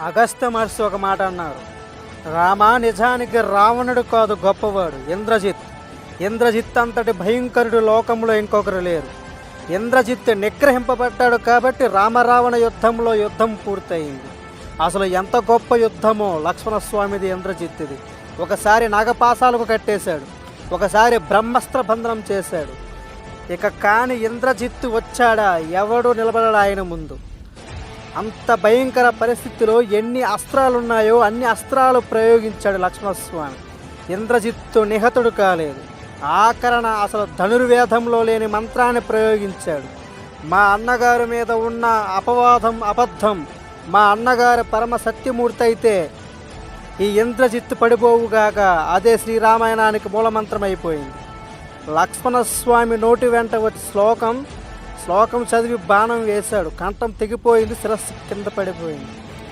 అగస్త్య మహర్షి ఒక మాట అన్నారు. రామ నిజానికి రావణుడు కాదు గొప్పవాడు ఇంద్రజిత్. ఇంద్రజిత్ అంతటి భయంకరుడు లోకంలో ఇంకొకరు లేరు. ఇంద్రజిత్ నిగ్రహింపబడ్డాడు కాబట్టి రామరావణ యుద్ధంలో యుద్ధం పూర్తయింది. అసలు ఎంత గొప్ప యుద్ధమో లక్ష్మణస్వామిది ఇంద్రజిత్తుది. ఒకసారి నాగపాసాలకు కట్టేశాడు. ఒకసారి బ్రహ్మస్త్ర బంధనం చేశాడు. ఇక కాని ఇంద్రజిత్తు వచ్చాడా? ఎవడు నిలబడాడు ఆయన ముందు. అంత భయంకర పరిస్థితిలో ఎన్ని అస్త్రాలున్నాయో అన్ని అస్త్రాలు ప్రయోగించాడు లక్ష్మణస్వామి. ఇంద్రజిత్తు నిహతుడు కాలేదు. ఆకరణ అసలు ధనుర్వేదంలో లేని మంత్రాన్ని ప్రయోగించాడు. మా అన్నగారి మీద ఉన్న అపవాదం అబద్ధం. మా అన్నగారు పరమ సత్యమూర్తి అయితే ఈ ఇంద్రజిత్తు పడిపోవుగాక అదే శ్రీరామాయణానికి మూలమంత్రం అయిపోయింది లక్ష్మణస్వామి నోటి వెంట వచ్చి శ్లోకం శ్లోకం చదివి బాణం వేశాడు. కంఠం తెగిపోయింది శిరస్సు కింద పడిపోయింది.